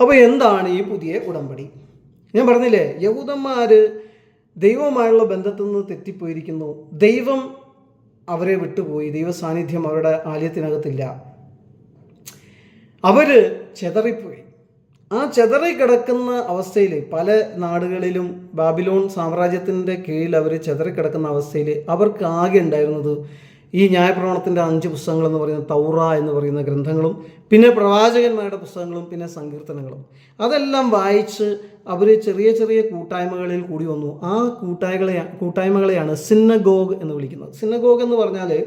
അപ്പോൾ എന്താണ് ഈ പുതിയ ഉടമ്പടി? ഞാൻ പറഞ്ഞില്ലേ യഹൂദന്മാർ ദൈവവുമായുള്ള ബന്ധത്തിൽ നിന്ന് തെറ്റിപ്പോയിരിക്കുന്നു. ദൈവം അവരെ വിട്ടുപോയി. ദൈവ സാന്നിധ്യം അവരുടെ ആലയത്തിനകത്തില്ല. അവർ ചെതറിപ്പോയി. ആ ചെതറി കിടക്കുന്ന അവസ്ഥയിൽ പല നാടുകളിലും ബാബിലോൺ സാമ്രാജ്യത്തിന്റെ കീഴിൽ അവർ ചെതറി കിടക്കുന്ന അവസ്ഥയിൽ അവർക്ക് ആകെ ഉണ്ടായിരുന്നത് ഈ ന്യായപ്രമാണത്തിന്റെ അഞ്ച് പുസ്തകങ്ങൾ എന്ന് പറയുന്ന തൗറ എന്ന് പറയുന്ന ഗ്രന്ഥങ്ങളും പിന്നെ പ്രവാചകന്മാരുടെ പുസ്തകങ്ങളും പിന്നെ സങ്കീർത്തനങ്ങളും. അതെല്ലാം വായിച്ച് അവർ ചെറിയ ചെറിയ കൂട്ടായ്മകളിൽ കൂടി വന്നു. ആ കൂട്ടായ്മകളെ കൂട്ടായ്മകളെയാണ് സിന്നഗോഗ് എന്ന് വിളിക്കുന്നത്. സിന്നഗോഗ് എന്ന് പറഞ്ഞാൽ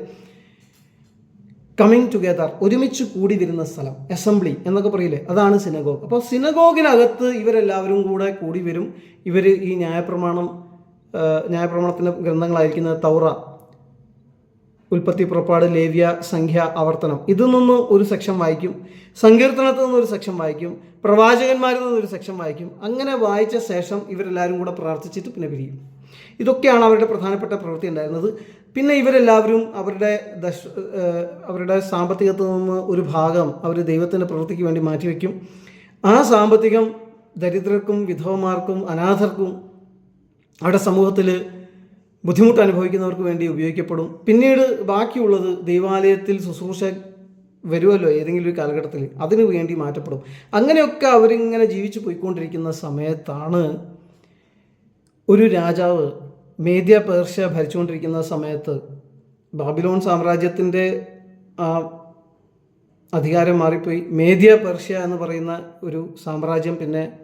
കമ്മിങ് ടുഗെദർ ഒരുമിച്ച് കൂടി വരുന്ന സ്ഥലം അസംബ്ലി എന്നൊക്കെ പറയില്ലേ? അതാണ് സിനഗോഗ് അപ്പോൾ സിനഗോഗിനകത്ത് ഇവരെല്ലാവരും കൂടെ കൂടി വരും. ഇവർ ഈ ന്യായപ്രമാണം ന്യായപ്രമാണത്തിന്റെ ഗ്രന്ഥങ്ങളായിരിക്കുന്ന തൗറ. ഉൽപ്പത്തി പുറപ്പാട് ലേവ്യ സംഖ്യ ആവർത്തനം. ഇതിൽ നിന്ന് ഒരു സെക്ഷൻ വായിക്കും. സങ്കീർത്തനത്തിൽ നിന്ന് ഒരു സെക്ഷൻ വായിക്കും. പ്രവാചകന്മാരിൽ നിന്ന് ഒരു സെക്ഷൻ വായിക്കും. അങ്ങനെ വായിച്ച ശേഷം ഇവരെല്ലാവരും കൂടെ പ്രാർത്ഥിച്ചിട്ട് പിന്നെ പിരിയും. ഇതൊക്കെയാണ് അവരുടെ പ്രധാനപ്പെട്ട പ്രവൃത്തി ഉണ്ടായിരുന്നത്. പിന്നെ ഇവരെല്ലാവരും അവരുടെ ദശ അവരുടെ സാമ്പത്തികത്തിൽ നിന്ന് ഒരു ഭാഗം അവർ ദൈവത്തിന്റെ പ്രവൃത്തിക്ക് വേണ്ടി മാറ്റിവെക്കും. ആ സാമ്പത്തികം ദരിദ്രർക്കും വിധവമാർക്കും അനാഥർക്കും അവിടെ സമൂഹത്തിൽ ബുദ്ധിമുട്ട് അനുഭവിക്കുന്നവർക്ക് വേണ്ടി ഉപയോഗിക്കപ്പെടും. പിന്നീട് ബാക്കിയുള്ളത് ദൈവാലയത്തിൽ ശുശ്രൂഷ വരുമല്ലോ ഏതെങ്കിലും ഒരു കാലഘട്ടത്തിൽ. അതിനു വേണ്ടി മാറ്റപ്പെടും. അങ്ങനെയൊക്കെ അവരിങ്ങനെ ജീവിച്ചു പോയിക്കൊണ്ടിരിക്കുന്ന സമയത്താണ് ഒരു രാജാവ് മേദ്യ പേർഷ്യ ഭരിച്ചുകൊണ്ടിരിക്കുന്ന സമയത്ത് ബാബിലോൺ സാമ്രാജ്യത്തിന്റെ അധികാരം മാറിപ്പോയി. മേദ്യ പേർഷ്യ എന്ന് പറയുന്ന ഒരു സാമ്രാജ്യം പിന്നെ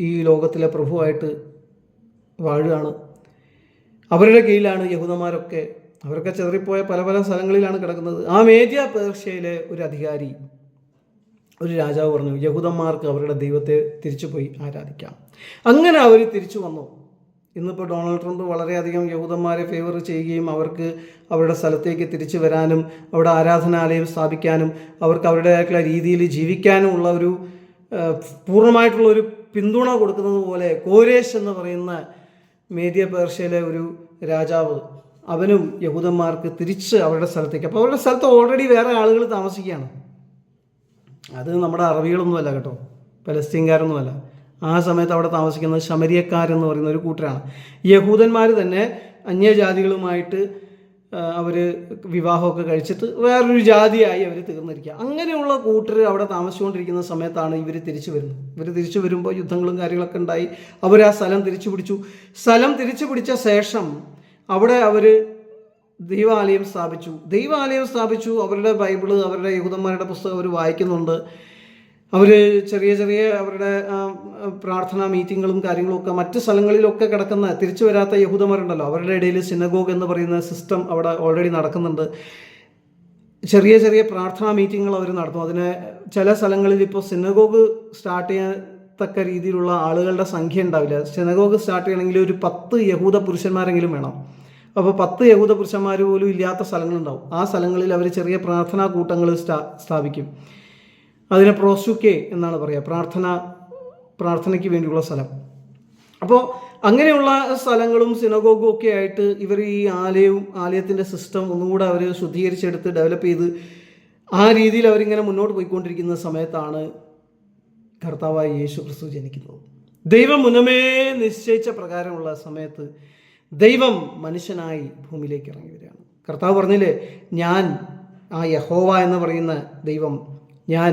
ഈ ലോകത്തിലെ പ്രഭുവായിട്ട് വാഴുകയാണ്. അവരുടെ കീഴിലാണ് യഹൂദന്മാരൊക്കെ. അവരൊക്കെ ചെതറിപ്പോയ പല പല സ്ഥലങ്ങളിലാണ് കിടക്കുന്നത്. ആ മേദ്യ പേർഷ്യയിലെ ഒരു അധികാരി ഒരു രാജാവ് പറഞ്ഞു യഹൂദന്മാർക്ക് അവരുടെ ദൈവത്തെ തിരിച്ചു പോയി ആരാധിക്കാം. അങ്ങനെ അവർ തിരിച്ചു വന്നു. ഇന്നിപ്പോൾ ഡൊണാൾഡ് ട്രംപ് വളരെയധികം യഹൂദന്മാരെ ഫേവർ ചെയ്യുകയും അവർക്ക് അവരുടെ സ്ഥലത്തേക്ക് തിരിച്ചു വരാനും അവിടെ ആരാധനാലയം സ്ഥാപിക്കാനും അവർക്ക് അവരുടേതായിട്ടുള്ള രീതിയിൽ ജീവിക്കാനും ഉള്ള ഒരു പൂർണമായിട്ടുള്ള ഒരു പിന്തുണ കൊടുക്കുന്നത് പോലെ കോരേഷ് എന്ന് പറയുന്ന മേദ്യ പേർഷ്യയിലെ ഒരു രാജാവ് അവനും യഹൂദന്മാർക്ക് തിരിച്ച് അവരുടെ സ്ഥലത്തേക്ക്. അപ്പോൾ അവരുടെ സ്ഥലത്ത് ഓൾറെഡി വേറെ ആളുകൾ താമസിക്കുകയാണ്. അത് നമ്മുടെ അറബികളൊന്നുമല്ല കേട്ടോ. പലസ്തീൻകാരൊന്നുമല്ല. ആ സമയത്ത് അവിടെ താമസിക്കുന്നത് ശമരിയക്കാരെന്ന് പറയുന്ന ഒരു കൂട്ടരാണ്. യഹൂദന്മാർ തന്നെ അന്യജാതികളുമായിട്ട് അവർ വിവാഹമൊക്കെ കഴിച്ചിട്ട് വേറൊരു ജാതിയായി അവർ തീർന്നിരിക്കുക. അങ്ങനെയുള്ള കൂട്ടർ അവിടെ താമസിച്ചുകൊണ്ടിരിക്കുന്ന സമയത്താണ് ഇവർ തിരിച്ചു വരുന്നത്. ഇവർ തിരിച്ചു വരുമ്പോൾ യുദ്ധങ്ങളും കാര്യങ്ങളൊക്കെ ഉണ്ടായി. അവർ ആ സ്ഥലം തിരിച്ചു പിടിച്ചു. സ്ഥലം തിരിച്ചു പിടിച്ച ശേഷം അവിടെ അവർ ദൈവാലയം സ്ഥാപിച്ചു. ദൈവാലയം സ്ഥാപിച്ചു. അവരുടെ ബൈബിൾ അവരുടെ യഹൂദന്മാരുടെ പുസ്തകം അവർ വായിക്കുന്നുണ്ട്. അവർ ചെറിയ ചെറിയ അവരുടെ പ്രാർത്ഥന മീറ്റിങ്ങുകളും കാര്യങ്ങളും ഒക്കെ മറ്റ് സ്ഥലങ്ങളിലൊക്കെ കിടക്കുന്ന തിരിച്ചു വരാത്ത യഹൂദന്മാരുണ്ടല്ലോ. അവരുടെ ഇടയിൽ സിനഗോഗ് എന്ന് പറയുന്ന സിസ്റ്റം അവിടെ ഓൾറെഡി നടക്കുന്നുണ്ട്. ചെറിയ ചെറിയ പ്രാർത്ഥനാ മീറ്റിങ്ങുകൾ അവർ നടത്തും. അതിന് ചില സ്ഥലങ്ങളിൽ ഇപ്പോൾ സിനഗോഗ് സ്റ്റാർട്ട് ചെയ്യത്തക്ക രീതിയിലുള്ള ആളുകളുടെ സംഖ്യ ഉണ്ടാവില്ല. സിനഗോഗ് സ്റ്റാർട്ട് ചെയ്യണമെങ്കിൽ ഒരു പത്ത് യഹൂദ പുരുഷന്മാരെങ്കിലും വേണം. അപ്പോൾ പത്ത് യഹൂദ പുരുഷന്മാർ പോലും ഇല്ലാത്ത സ്ഥലങ്ങളുണ്ടാവും. ആ സ്ഥലങ്ങളിൽ അവർ ചെറിയ പ്രാർത്ഥനാ കൂട്ടങ്ങൾ സ്ഥാ സ്ഥാപിക്കും. അതിനെ പ്രോസുക്കെ എന്നാണ് പറയുക പ്രാർത്ഥന പ്രാർത്ഥനയ്ക്ക് വേണ്ടിയുള്ള സ്ഥലം. അപ്പോൾ അങ്ങനെയുള്ള സ്ഥലങ്ങളും സിനഗോഗും ഒക്കെ ആയിട്ട് ഇവർ ഈ ആലയവും ആലയത്തിന്റെ സിസ്റ്റം ഒന്നുകൂടെ അവർ ശുദ്ധീകരിച്ചെടുത്ത് ഡെവലപ്പ് ചെയ്ത് ആ രീതിയിൽ അവരിങ്ങനെ മുന്നോട്ട് പോയിക്കൊണ്ടിരിക്കുന്ന സമയത്താണ് കർത്താവായ യേശു ക്രിസ്തു ജനിക്കുന്നത്. ദൈവം മുന്നമേ നിശ്ചയിച്ച പ്രകാരമുള്ള സമയത്ത് ദൈവം മനുഷ്യനായി ഭൂമിയിലേക്ക് ഇറങ്ങി വരികയാണ്. കർത്താവ് പറഞ്ഞില്ലേ ഞാൻ ആ യഹോവ എന്ന് പറയുന്ന ദൈവം ഞാൻ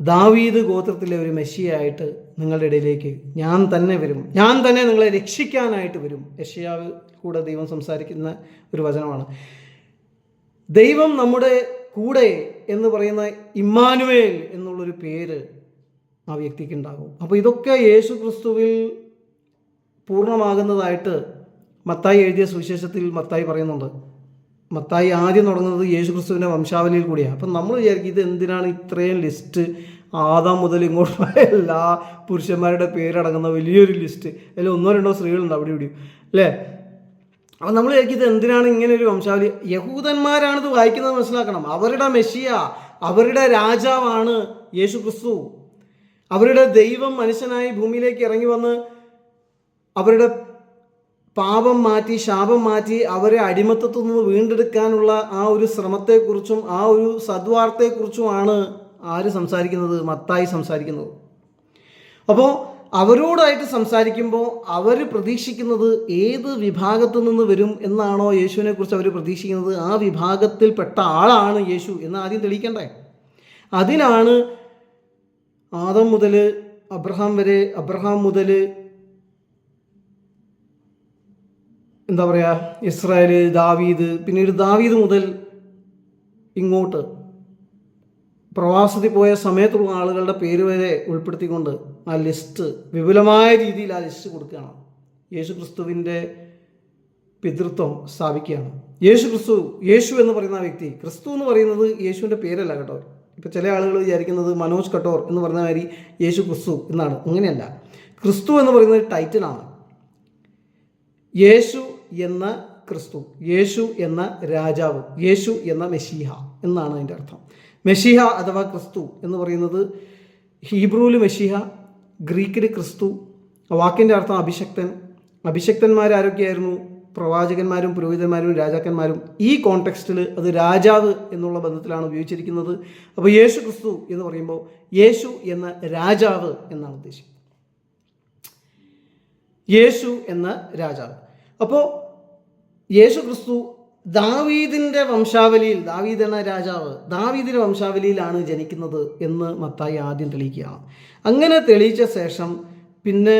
ദാവീദ് ഗോത്രത്തിലെ ഒരു മെസ്സിയായിട്ട് നിങ്ങളുടെ ഇടയിലേക്ക് ഞാൻ തന്നെ വരും. ഞാൻ തന്നെ നിങ്ങളെ രക്ഷിക്കാനായിട്ട് വരും. യഷ്യാവ് കൂടെ ദൈവം സംസാരിക്കുന്ന ഒരു വചനമാണ്. ദൈവം നമ്മുടെ കൂടെ എന്ന് പറയുന്ന ഇമ്മാനുവേൽ എന്നുള്ളൊരു പേര് ആ വ്യക്തിക്ക് ഉണ്ടാകും. അപ്പോൾ ഇതൊക്കെ യേശു ക്രിസ്തുവിൽ പൂർണമാകുന്നതായിട്ട് മത്തായി എഴുതിയ സുവിശേഷത്തിൽ മത്തായി പറയുന്നുണ്ട്. മത്തായി ആദ്യം തുടങ്ങുന്നത് യേശു ക്രിസ്തുവിന്റെ വംശാവലിയിൽ കൂടിയാണ്. അപ്പം നമ്മൾ വിചാരിക്കും ഇത് എന്തിനാണ് ഇത്രയും ലിസ്റ്റ് ആദാം മുതൽ ഇങ്ങോട്ടുള്ള എല്ലാ പുരുഷന്മാരുടെ പേരടങ്ങുന്ന വലിയൊരു ലിസ്റ്റ്. അതിൽ ഒന്നോ രണ്ടോ സ്ത്രീകളുണ്ട് അവിടെ ഇവിടെയും. അല്ലേ? അപ്പം നമ്മൾ ചോദിക്കുന്നത് എന്തിനാണ് ഇങ്ങനെ ഒരു വംശാവലി? യഹൂദന്മാരാണ് ഇത് വായിക്കുന്നത് മനസ്സിലാക്കണം. അവരുടെ മെസ്സിയ അവരുടെ രാജാവാണ് യേശു ക്രിസ്തു അവരുടെ ദൈവം മനുഷ്യനായി ഭൂമിയിലേക്ക് ഇറങ്ങി വന്ന് അവരുടെ പാപം മാറ്റി ശാപം മാറ്റി അവരെ അടിമത്തത്തിൽ നിന്ന് വീണ്ടെടുക്കാനുള്ള ആ ഒരു ശ്രമത്തെക്കുറിച്ചും ആ ഒരു സദ്വാർത്തയെക്കുറിച്ചുമാണ് ആര് സംസാരിക്കുന്നത്? മത്തായി സംസാരിക്കുന്നത്. അപ്പോൾ അവരോടായിട്ട് സംസാരിക്കുമ്പോൾ അവർ പ്രതീക്ഷിക്കുന്നത് ഏത് വിഭാഗത്തു നിന്ന് വരും എന്നാണോ യേശുവിനെക്കുറിച്ച് അവർ പ്രതീക്ഷിക്കുന്നത്? ആ വിഭാഗത്തിൽപ്പെട്ട ആളാണ് യേശു എന്ന് ആദ്യം തെളിയിക്കണ്ടേ? അതിനാണ് ആദം മുതൽ അബ്രഹാം വരെ അബ്രഹാം മുതൽ എന്താ പറയുക ഇസ്രായേൽ ദാവീദ് പിന്നീട് ദാവീദ് മുതൽ ഇങ്ങോട്ട് പ്രവാസത്തിൽ പോയ സമയത്തുള്ള ആളുകളുടെ പേര് വരെ ഉൾപ്പെടുത്തിക്കൊണ്ട് ആ ലിസ്റ്റ് വിപുലമായ രീതിയിൽ ആ ലിസ്റ്റ് കൊടുക്കുകയാണ്. യേശു ക്രിസ്തുവിന്റെ പിതൃത്വം സ്ഥാപിക്കുകയാണ്. യേശു ക്രിസ്തു യേശു എന്ന് പറയുന്ന വ്യക്തി ക്രിസ്തു എന്ന് പറയുന്നത് യേശുവിന്റെ പേരല്ല കേട്ടോ. ഇപ്പോൾ ചില ആളുകൾ വിചാരിക്കുന്നത് മനോജ് കട്ടോർ എന്ന് പറയുന്ന മാതിരി യേശു ക്രിസ്തു എന്നാണ്. അങ്ങനെയല്ല. ക്രിസ്തു എന്ന് പറയുന്നത് ടൈറ്റിലാണ്. യേശു എന്ന ക്രിസ്തു യേശു എന്ന രാജാവ് യേശു എന്ന മെഷീഹ എന്നാണ് അതിന്റെ അർത്ഥം. മെഷീഹ അഥവാ ക്രിസ്തു എന്ന് പറയുന്നത് ഹീബ്രുവിൽ മെഷിഹ ഗ്രീക്കിൽ ക്രിസ്തു വാക്കിന്റെ അർത്ഥം അഭിഷക്തൻ. അഭിഷക്തന്മാരാരൊക്കെയായിരുന്നു? പ്രവാചകന്മാരും പുരോഹിതന്മാരും രാജാക്കന്മാരും. ഈ കോണ്ടെക്സ്റ്റിൽ അത് രാജാവ് എന്നുള്ള ബന്ധത്തിലാണ് ഉപയോഗിച്ചിരിക്കുന്നത്. അപ്പോൾ യേശു ക്രിസ്തു എന്ന് പറയുമ്പോൾ യേശു എന്ന രാജാവ് എന്നാണ് ഉദ്ദേശിക്കുന്നത്. യേശു എന്ന രാജാവ്. അപ്പോൾ യേശു ക്രിസ്തു ദാവീദിന്റെ വംശാവലിയിൽ ദാവീദ് എന്ന രാജാവ് ദാവീദിന്റെ വംശാവലിയിലാണ് ജനിക്കുന്നത് എന്ന് മത്തായി ആദ്യം തെളിയിക്കുകയാണ്. അങ്ങനെ തെളിയിച്ച ശേഷം പിന്നെ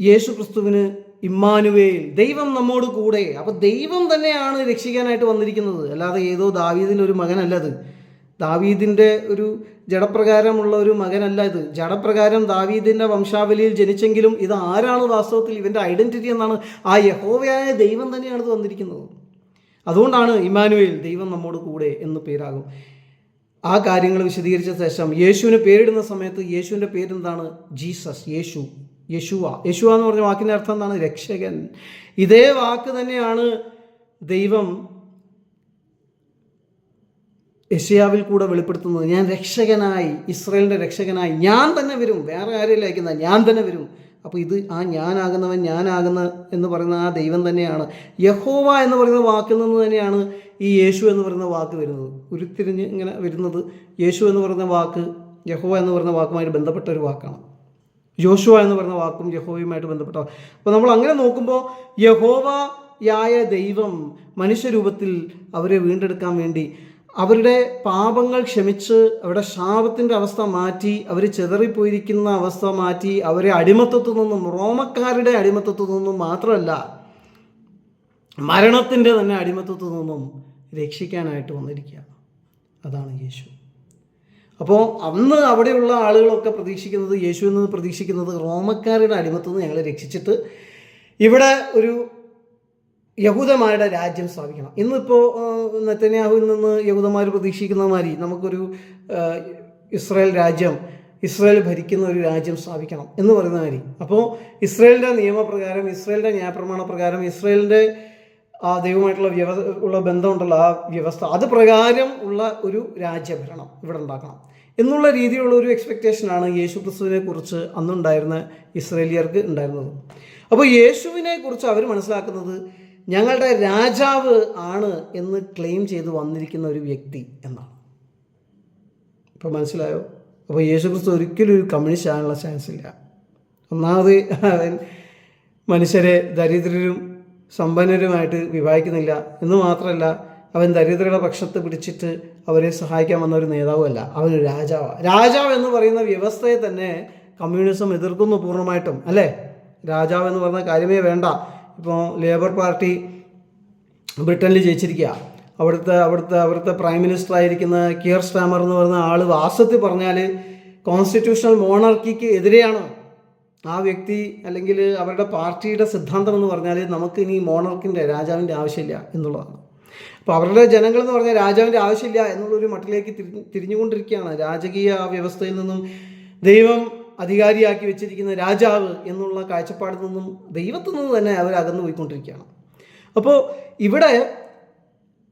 യേശു ക്രിസ്തുവിന് ഇമ്മാനുവേൽ ദൈവം നമ്മോട് കൂടെ അപ്പോൾ ദൈവം തന്നെയാണ് രക്ഷിക്കാനായിട്ട് വന്നിരിക്കുന്നത്. അല്ലാതെ ഏതോ ദാവീദിന്റെ ഒരു മകനല്ലത് ദാവീദിന്റെ ഒരു ജഡപ്രകാരമുള്ള ഒരു മകനല്ല ഇത്. ജഡപ്രകാരം ദാവീദിന്റെ വംശാവലിയിൽ ജനിച്ചെങ്കിലും ഇത് ആരാണ് വാസ്തവത്തിൽ ഇവന്റെ ഐഡന്റിറ്റി എന്നാണ് ആ യഹോവയായ ദൈവം തന്നെയാണ് ഇത് വന്നിരിക്കുന്നത്. അതുകൊണ്ടാണ് ഇമാനുവേൽ ദൈവം നമ്മോട് കൂടെ എന്ന് പേരാകും. ആ കാര്യങ്ങൾ വിശദീകരിച്ച ശേഷം യേശുവിന് പേരിടുന്ന സമയത്ത് യേശുവിന്റെ പേരെന്താണ്? ജീസസ് യേശു യേശുവ. യേശുവ എന്ന് പറഞ്ഞ വാക്കിന്റെ അർത്ഥം എന്താണ്? രക്ഷകൻ. ഇതേ വാക്ക് തന്നെയാണ് ദൈവം യശയാവിൽ കൂടെ വെളിപ്പെടുത്തുന്നത്. ഞാൻ രക്ഷകനായി ഇസ്രയേലിന്റെ രക്ഷകനായി ഞാൻ തന്നെ വരും. വേറെ ആരെയല്ല അയക്കുന്ന ഞാൻ തന്നെ വരും. അപ്പോൾ ഇത് ആ ഞാനാകുന്നവൻ ഞാനാകുന്ന എന്ന് പറയുന്ന ആ ദൈവം തന്നെയാണ്. യഹോവ എന്ന് പറയുന്ന വാക്കിൽ നിന്ന് തന്നെയാണ് ഈ യേശു എന്ന് പറയുന്ന വാക്ക് വരുന്നത്. ഉരുത്തിരിഞ്ഞ് ഇങ്ങനെ വരുന്നത് യേശു എന്ന് പറയുന്ന വാക്ക് യഹോവ എന്ന് പറയുന്ന വാക്കുമായിട്ട് ബന്ധപ്പെട്ട ഒരു വാക്കാണ്. യോശുവ എന്ന് പറയുന്ന വാക്കും യഹോവയുമായിട്ട് ബന്ധപ്പെട്ട അപ്പോൾ നമ്മൾ അങ്ങനെ നോക്കുമ്പോൾ യഹോവയായ ദൈവം മനുഷ്യരൂപത്തിൽ അവരെ വീണ്ടെടുക്കാൻ വേണ്ടി അവരുടെ പാപങ്ങൾ ക്ഷമിച്ച് അവരുടെ ശാപത്തിന്റെ അവസ്ഥ മാറ്റി അവർ ചെതറിപ്പോയിരിക്കുന്ന അവസ്ഥ മാറ്റി അവരെ അടിമത്തത്തു നിന്നും റോമക്കാരുടെ അടിമത്തത്തു നിന്നും മാത്രമല്ല മരണത്തിന്റെ തന്നെ അടിമത്തത്തു നിന്നും രക്ഷിക്കാനായിട്ട് വന്നിരിക്കുകയാണ്. അതാണ് യേശു. അപ്പോൾ അന്ന് അവിടെയുള്ള ആളുകളൊക്കെ പ്രതീക്ഷിക്കുന്നത് യേശുവിൽ നിന്ന് പ്രതീക്ഷിക്കുന്നത് റോമക്കാരുടെ അടിമത്തത്തിൽ നിന്ന് ഞങ്ങളെ രക്ഷിച്ചിട്ട് ഇവിടെ ഒരു യഹൂദന്മാരുടെ രാജ്യം സ്ഥാപിക്കണം. ഇന്നിപ്പോൾ നെത്തന്യാഹുവിൽ നിന്ന് യഹൂദന്മാർ പ്രതീക്ഷിക്കുന്ന മാതിരി നമുക്കൊരു ഇസ്രായേൽ രാജ്യം ഇസ്രായേൽ ഭരിക്കുന്ന ഒരു രാജ്യം സ്ഥാപിക്കണം എന്ന് പറയുന്ന മാതിരി. അപ്പോൾ ഇസ്രായേലിന്റെ നിയമപ്രകാരം ഇസ്രായേലിന്റെ ന്യായപ്രമാണ പ്രകാരം ഇസ്രായേലിന്റെ ആ ദൈവമായിട്ടുള്ള വ്യവ ഉള്ള ബന്ധമുണ്ടല്ലോ ആ വ്യവസ്ഥ. അത് പ്രകാരം ഉള്ള ഒരു രാജ്യഭരണം ഇവിടെ ഉണ്ടാക്കണം. എന്നുള്ള രീതിയിലുള്ള ഒരു എക്സ്പെക്റ്റേഷനാണ് യേശു ക്രിസ്തുവിനെ കുറിച്ച് അന്നുണ്ടായിരുന്ന ഇസ്രേലിയർക്ക് ഉണ്ടായിരുന്നത്. അപ്പോൾ യേശുവിനെ കുറിച്ച് അവർ മനസ്സിലാക്കുന്നത് ഞങ്ങളുടെ രാജാവ് ആണ് എന്ന് ക്ലെയിം ചെയ്ത് വന്നിരിക്കുന്ന ഒരു വ്യക്തി എന്നാണ്. ഇപ്പോൾ മനസ്സിലായോ? അപ്പോൾ യേശു ക്രിസ്തു ഒരിക്കലും ഒരു കമ്മ്യൂണിസ്റ്റ് ആകാനുള്ള ചാൻസ് ഇല്ല. ഒന്നാമത് അവൻ മനുഷ്യരെ ദരിദ്രരും സമ്പന്നരുമായിട്ട് വിവാഹിക്കുന്നില്ല. എന്ന് മാത്രമല്ല അവൻ ദരിദ്രരുടെ പക്ഷത്ത് പിടിച്ചിട്ട് അവരെ സഹായിക്കാൻ വന്ന ഒരു നേതാവുമല്ല അവൻ രാജാവാണ് രാജാവ്. എന്ന് പറയുന്ന വ്യവസ്ഥയെ തന്നെ കമ്മ്യൂണിസം എതിർക്കുന്നു പൂർണമായിട്ടും അല്ലേ? രാജാവ് എന്ന് പറയുന്ന കാര്യമേ വേണ്ട. ഇപ്പോൾ ലേബർ പാർട്ടി ബ്രിട്ടനിൽ ജയിച്ചിരിക്കുക അവിടുത്തെ അവിടുത്തെ അവിടുത്തെ പ്രൈം മിനിസ്റ്റർ ആയിരിക്കുന്ന കിയർ സ്റ്റാമർ എന്ന് പറയുന്ന ആൾ വാസ്തവത്തിൽ പറഞ്ഞാൽ കോൺസ്റ്റിറ്റ്യൂഷണൽ മോണർക്കിക്ക് എതിരെയാണ്? ആ വ്യക്തി അല്ലെങ്കിൽ അവരുടെ പാർട്ടിയുടെ സിദ്ധാന്തം എന്ന് പറഞ്ഞാൽ നമുക്ക് ഇനി മോണർക്കിന്റെ രാജാവിന്റെ ആവശ്യമില്ല എന്നുള്ളതാണ്. അപ്പോൾ അവരുടെ ജനങ്ങൾ എന്ന് പറഞ്ഞാൽ രാജാവിന്റെ ആവശ്യമില്ല എന്നുള്ളൊരു മട്ടിലേക്ക് തിരി തിരിഞ്ഞുകൊണ്ടിരിക്കുകയാണ്. രാജകീയ വ്യവസ്ഥയിൽ നിന്നും ദൈവം അധികാരിയാക്കി വെച്ചിരിക്കുന്ന രാജാവ് എന്നുള്ള കാഴ്ചപ്പാടിൽ നിന്നും ദൈവത്തിൽ നിന്ന് തന്നെ അവർ അകന്നു പോയിക്കൊണ്ടിരിക്കുകയാണ്. അപ്പോൾ ഇവിടെ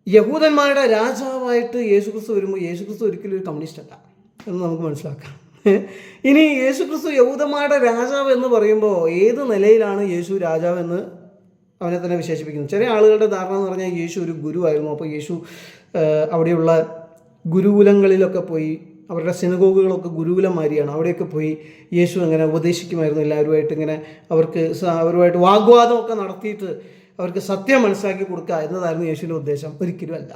യഹൂദന്മാരുടെ രാജാവായിട്ട് യേശുക്രിസ്തു വരുമ്പോൾ യേശുക്രിസ്തു ഒരിക്കലും ഒരു കമ്മ്യൂണിസ്റ്റ് അല്ല എന്ന് നമുക്ക് മനസ്സിലാക്കാം. ഇനി യേശുക്രിസ്തു യഹൂദന്മാരുടെ രാജാവ് എന്ന് പറയുമ്പോൾ ഏത് നിലയിലാണ് യേശു രാജാവ് എന്ന് അവനെ തന്നെ വിശേഷിപ്പിക്കുന്നത് ചില ആളുകളുടെ ധാരണ എന്ന് പറഞ്ഞാൽ യേശു ഒരു ഗുരുവായിരുന്നു. അപ്പോൾ യേശു അവിടെയുള്ള ഗുരുകുലങ്ങളിലൊക്കെ പോയി അവരുടെ സിനഗോഗുകളൊക്കെ ഗുരുകുലമാരിയാണ് അവിടെയൊക്കെ പോയി യേശു അങ്ങനെ ഉപദേശിക്കുമായിരുന്നു. എല്ലാവരുമായിട്ട് ഇങ്ങനെ അവർക്ക് അവരുമായിട്ട് വാഗ്വാദമൊക്കെ നടത്തിയിട്ട് അവർക്ക് സത്യം മനസ്സിലാക്കി കൊടുക്കുക എന്നതായിരുന്നു യേശുവിന്റെ ഉദ്ദേശം. ഒരിക്കലും അല്ല.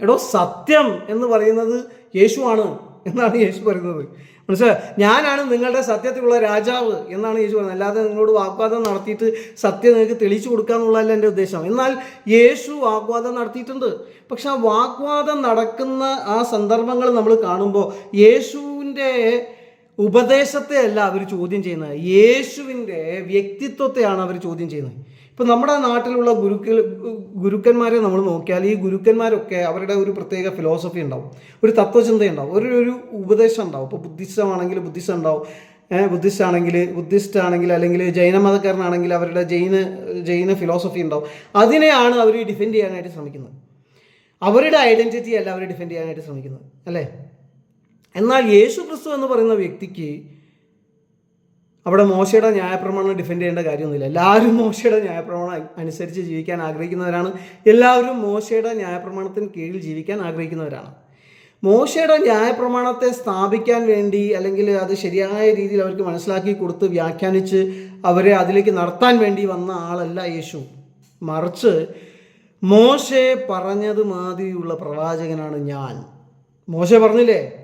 എടോ സത്യം എന്ന് പറയുന്നത് യേശുവാണ് എന്നാണ് യേശു പറയുന്നത്. മനസ്സിലായോ? ഞാനാണ് നിങ്ങളുടെ സത്യത്തിലുള്ള രാജാവ് എന്നാണ് യേശു പറഞ്ഞത്. അല്ലാതെ നിങ്ങളോട് വാഗ്വാദം നടത്തിയിട്ട് സത്യം നിങ്ങൾക്ക് തെളിയിച്ചു കൊടുക്കുക എന്നുള്ളതല്ല എന്റെ ഉദ്ദേശം. എന്നാൽ യേശു വാഗ്വാദം നടത്തിയിട്ടുണ്ട്. പക്ഷെ ആ വാഗ്വാദം നടക്കുന്ന ആ സന്ദർഭങ്ങൾ നമ്മൾ കാണുമ്പോൾ യേശുവിന്റെ ഉപദേശത്തെ അല്ല അവർ ചോദ്യം ചെയ്യുന്നത്. യേശുവിന്റെ വ്യക്തിത്വത്തെയാണ് അവർ ചോദ്യം ചെയ്യുന്നത്. ഇപ്പം നമ്മുടെ നാട്ടിലുള്ള ഗുരുക്കൾ ഗുരുക്കന്മാരെ നമ്മൾ നോക്കിയാൽ ഈ ഗുരുക്കന്മാരൊക്കെ അവരുടെ ഒരു പ്രത്യേക ഫിലോസഫി ഉണ്ടാവും. ഒരു തത്വചിന്ത ഉണ്ടാവും ഒരു ഒരു ഉപദേശം ഉണ്ടാവും. ഇപ്പോൾ ബുദ്ധിസ്റ്റമാണെങ്കിൽ ബുദ്ധിസ്റ്റ് ഉണ്ടാവും ബുദ്ധിസ്റ്റ് ആണെങ്കിൽ ബുദ്ധിസ്റ്റ് ആണെങ്കിൽ അല്ലെങ്കിൽ ജൈന മതക്കാരനാണെങ്കിൽ അവരുടെ ജൈന ജൈന ഫിലോസഫി ഉണ്ടാവും. അതിനെയാണ് അവർ ഡിഫെൻഡ് ചെയ്യാനായിട്ട് ശ്രമിക്കുന്നത്. അവരുടെ ഐഡന്റിറ്റി അല്ല അവർ ഡിഫെൻഡ് ചെയ്യാനായിട്ട് ശ്രമിക്കുന്നത്. അല്ലേ? എന്നാൽ യേശു ക്രിസ്തു എന്ന് പറയുന്ന വ്യക്തിക്ക് അവിടെ മോശയുടെ ന്യായപ്രമാണം ഡിഫെൻഡ് ചെയ്യേണ്ട കാര്യമൊന്നുമില്ല. എല്ലാവരും മോശയുടെ ന്യായപ്രമാണം അനുസരിച്ച് ജീവിക്കാൻ ആഗ്രഹിക്കുന്നവരാണ്. എല്ലാവരും മോശയുടെ ന്യായപ്രമാണത്തിന് കീഴിൽ ജീവിക്കാൻ ആഗ്രഹിക്കുന്നവരാണ്. മോശയുടെ ന്യായപ്രമാണത്തെ സ്ഥാപിക്കാൻ വേണ്ടി അല്ലെങ്കിൽ അത് ശരിയായ രീതിയിൽ അവർക്ക് മനസ്സിലാക്കി കൊടുത്ത് വ്യാഖ്യാനിച്ച് അവരെ അതിലേക്ക് നടത്താൻ വേണ്ടി വന്ന ആളല്ല യേശു. മറിച്ച് മോശെ പറഞ്ഞത് മാതിരിയുള്ള പ്രവാചകനാണ് ഞാൻ. മോശ പറഞ്ഞില്ലേ?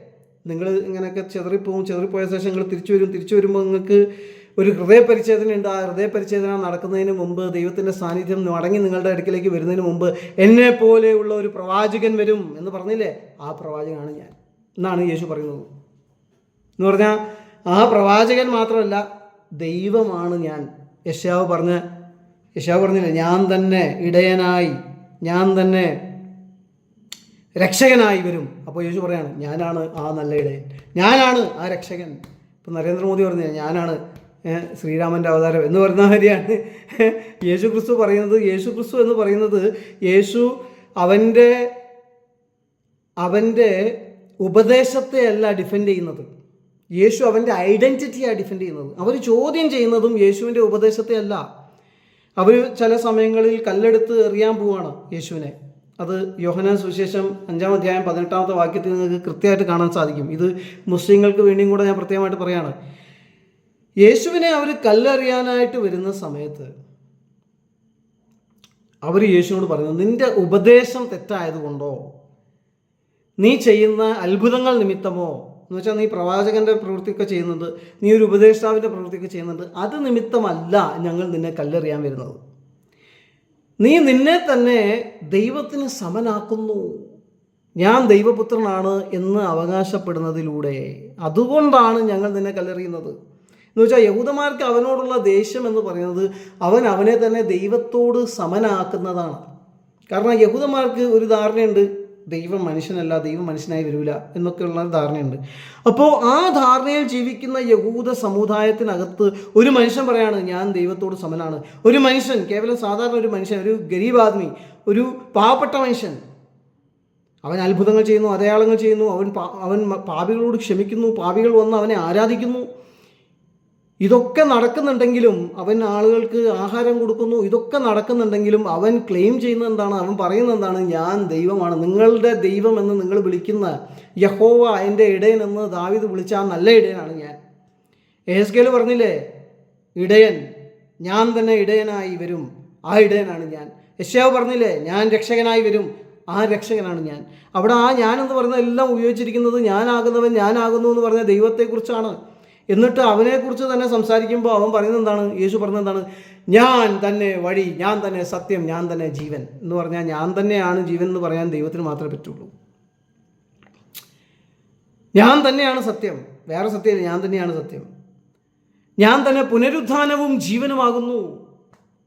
നിങ്ങൾ ഇങ്ങനെയൊക്കെ ചെതറിപ്പോവും ചെതറിപ്പോയ ശേഷം നിങ്ങൾ തിരിച്ചു വരും. തിരിച്ചു വരുമ്പോൾ നിങ്ങൾക്ക് ഒരു ഹൃദയപരിച്ഛേദന ഉണ്ട്. ആ ഹൃദയപരിച്ഛേദന നടക്കുന്നതിന് മുമ്പ് ദൈവത്തിന്റെ സാന്നിധ്യം മടങ്ങി നിങ്ങളുടെ അടുക്കിലേക്ക് വരുന്നതിന് മുമ്പ് എന്നെ പോലെയുള്ള ഒരു പ്രവാചകൻ വരും എന്ന് പറഞ്ഞില്ലേ? ആ പ്രവാചകനാണ് ഞാൻ. എന്നാണ് യേശു പറയുന്നത്. എന്ന് പറഞ്ഞാൽ ആ പ്രവാചകൻ മാത്രമല്ല ദൈവമാണ് ഞാൻ. യശാവ് പറഞ്ഞ് യശാവ് പറഞ്ഞില്ലേ ഞാൻ തന്നെ ഇടയനായി ഞാൻ തന്നെ രക്ഷകനായി വരും. അപ്പോൾ യേശു പറയാണ് ഞാനാണ് ആ നല്ല ഇടയൻ ഞാനാണ് ആ രക്ഷകൻ. ഇപ്പം നരേന്ദ്രമോദി പറഞ്ഞു ഞാനാണ് ശ്രീരാമന്റെ അവതാരം എന്ന് പറയുന്ന കാര്യമാണ് യേശു ക്രിസ്തു പറയുന്നത് യേശു ക്രിസ്തു എന്ന് പറയുന്നത് യേശു അവന്റെ അവന്റെ ഉപദേശത്തെ അല്ല ഡിഫെൻഡ് ചെയ്യുന്നത്. യേശു അവന്റെ ഐഡന്റിറ്റിയാണ് ഡിഫെൻഡ് ചെയ്യുന്നത്. അവർ ചോദ്യം ചെയ്യുന്നതും യേശുവിന്റെ ഉപദേശത്തെ അല്ല അവർ ചില സമയങ്ങളിൽ കല്ലെടുത്ത് എറിയാൻ പോവാണ് യേശുവിനെ. അത് യോഹനാൻ സുവിശേഷം അഞ്ചാം അധ്യായം പതിനെട്ടാമത്തെ വാക്യത്തിൽ നിങ്ങൾക്ക് കൃത്യമായിട്ട് കാണാൻ സാധിക്കും. ഇത് മുസ്ലിങ്ങൾക്ക് വേണ്ടിയും കൂടെ ഞാൻ പ്രത്യേകമായിട്ട് പറയാണ്. യേശുവിനെ അവർ കല്ലെറിയാനായിട്ട് വരുന്ന സമയത്ത് അവർ യേശുവിനോട് പറയുന്നു നിന്റെ ഉപദേശം തെറ്റായതുകൊണ്ടോ? നീ ചെയ്യുന്ന അത്ഭുതങ്ങൾ നിമിത്തമോ? എന്ന് വെച്ചാൽ നീ പ്രവാചകന്റെ പ്രവൃത്തിയൊക്കെ ചെയ്യുന്നത് നീ ഒരു ഉപദേഷ്ടാവിന്റെ പ്രവൃത്തിയൊക്കെ ചെയ്യുന്നുണ്ട് അത് നിമിത്തമല്ല ഞങ്ങൾ നിന്നെ കല്ലെറിയാൻ വരുന്നത്. നീ നിന്നെ തന്നെ ദൈവത്തിന് സമനാക്കുന്നു. ഞാൻ ദൈവപുത്രനാണ് എന്ന് അവകാശപ്പെടുന്നതിലൂടെ. അതുകൊണ്ടാണ് ഞങ്ങൾ നിന്നെ കല്ലെറിയുന്നത്. എന്ന് വെച്ചാൽ യഹൂദന്മാർക്ക് അവനോടുള്ള ദേഷ്യം എന്ന് പറയുന്നത് അവൻ അവനെ തന്നെ ദൈവത്തോട് സമനാക്കുന്നതാണ്. കാരണം യഹൂദന്മാർക്ക് ഒരു ധാരണയുണ്ട്. ദൈവം മനുഷ്യനല്ല ദൈവം മനുഷ്യനായി വരില്ല എന്നൊക്കെയുള്ള ധാരണയുണ്ട്. അപ്പോൾ ആ ധാരണയിൽ ജീവിക്കുന്ന യഹൂദ സമുദായത്തിനകത്ത് ഒരു മനുഷ്യൻ പറയാണ് ഞാൻ ദൈവത്തോട് സമനാണ്. ഒരു മനുഷ്യൻ കേവലം സാധാരണ ഒരു മനുഷ്യൻ ഒരു ഗരീബ് ആദ്മി ഒരു പാവപ്പെട്ട മനുഷ്യൻ അവൻ അത്ഭുതങ്ങൾ ചെയ്യുന്നു അടയാളങ്ങൾ ചെയ്യുന്നു അവൻ അവൻ പാപികളോട് ക്ഷമിക്കുന്നു പാപികൾ വന്ന് അവനെ ആരാധിക്കുന്നു. ഇതൊക്കെ നടക്കുന്നുണ്ടെങ്കിലും അവൻ ആളുകൾക്ക് ആഹാരം കൊടുക്കുന്നു. ഇതൊക്കെ നടക്കുന്നുണ്ടെങ്കിലും അവൻ ക്ലെയിം ചെയ്യുന്ന എന്താണ് അവൻ പറയുന്നത് എന്താണ് ഞാൻ ദൈവമാണ്. നിങ്ങളുടെ ദൈവം എന്ന് നിങ്ങൾ വിളിക്കുന്ന യഹോവ എന്റെ ഇടയൻ എന്ന് ദാവിദ് വിളിച്ച ആ നല്ല ഇടയനാണ് ഞാൻ. എഹസ്കേൽ പറഞ്ഞില്ലേ? ഇടയൻ. ഞാൻ തന്നെ ഇടയനായി വരും. ആ ഇടയനാണ് ഞാൻ. യശാവ് പറഞ്ഞില്ലേ? ഞാൻ രക്ഷകനായി വരും. ആ രക്ഷകനാണ് ഞാൻ. അവിടെ ആ ഞാൻ എന്ന് പറയുന്നത് എല്ലാം ഉപയോഗിച്ചിരിക്കുന്നത് ഞാനാകുന്നവൻ ഞാനാകുന്നു എന്ന് പറഞ്ഞ ദൈവത്തെക്കുറിച്ചാണ്. എന്നിട്ട് അവനെക്കുറിച്ച് തന്നെ സംസാരിക്കുമ്പോൾ അവൻ പറയുന്നത് എന്താണ്? യേശു പറഞ്ഞത് എന്താണ്? ഞാൻ തന്നെ വഴി ഞാൻ തന്നെ സത്യം ഞാൻ തന്നെ ജീവൻ എന്ന് പറഞ്ഞാൽ ഞാൻ തന്നെയാണ് ജീവൻ എന്ന് പറയാൻ ദൈവത്തിന് മാത്രമേ പറ്റുള്ളൂ. ഞാൻ തന്നെയാണ് സത്യം വേറെ സത്യമില്ല ഞാൻ തന്നെയാണ് സത്യം. ഞാൻ തന്നെ പുനരുത്ഥാനവും ജീവനുമാകുന്നു.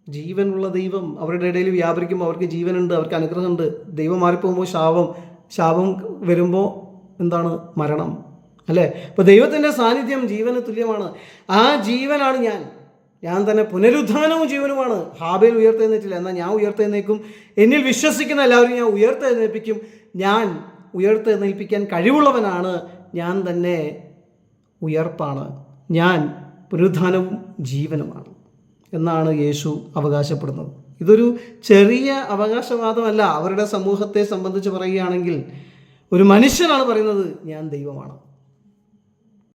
ജീവനുള്ള ദൈവം അവരുടെ ഇടയിൽ വ്യാപരിക്കുമ്പോൾ അവർക്ക് ജീവനുണ്ട് അവർക്ക് അനുഗ്രഹമുണ്ട്. ദൈവം മാറിപ്പോകുമ്പോൾ ശാപം ശാപം വരുമ്പോൾ എന്താണ്? മരണം. അല്ലേ? ഇപ്പോൾ ദൈവത്തിന്റെ സാന്നിധ്യം ജീവന് തുല്യമാണ്. ആ ജീവനാണ് ഞാൻ. ഞാൻ തന്നെ പുനരുദ്ധാനവും ജീവനുമാണ്. ഹാബയിൽ ഉയർത്തെഴുന്നേറ്റില്ല. എന്നാൽ ഞാൻ ഉയർത്തെഴുന്നേൽക്കും. എന്നിൽ വിശ്വസിക്കുന്ന എല്ലാവരും ഞാൻ ഉയർത്തെഴുന്നേൽപ്പിക്കും. ഞാൻ ഉയർത്തെഴുന്നേൽപ്പിക്കാൻ കഴിവുള്ളവനാണ്. ഞാൻ തന്നെ ഉയർപ്പാണ്. ഞാൻ പുനരുദ്ധാനവും ജീവനുമാണ് എന്നാണ് യേശു അവകാശപ്പെടുന്നത്. ഇതൊരു ചെറിയ അവകാശവാദമല്ല. അവരുടെ സമൂഹത്തെ സംബന്ധിച്ച് പറയുകയാണെങ്കിൽ ഒരു മനുഷ്യനാണ് പറയുന്നത് ഞാൻ ദൈവമാണ്.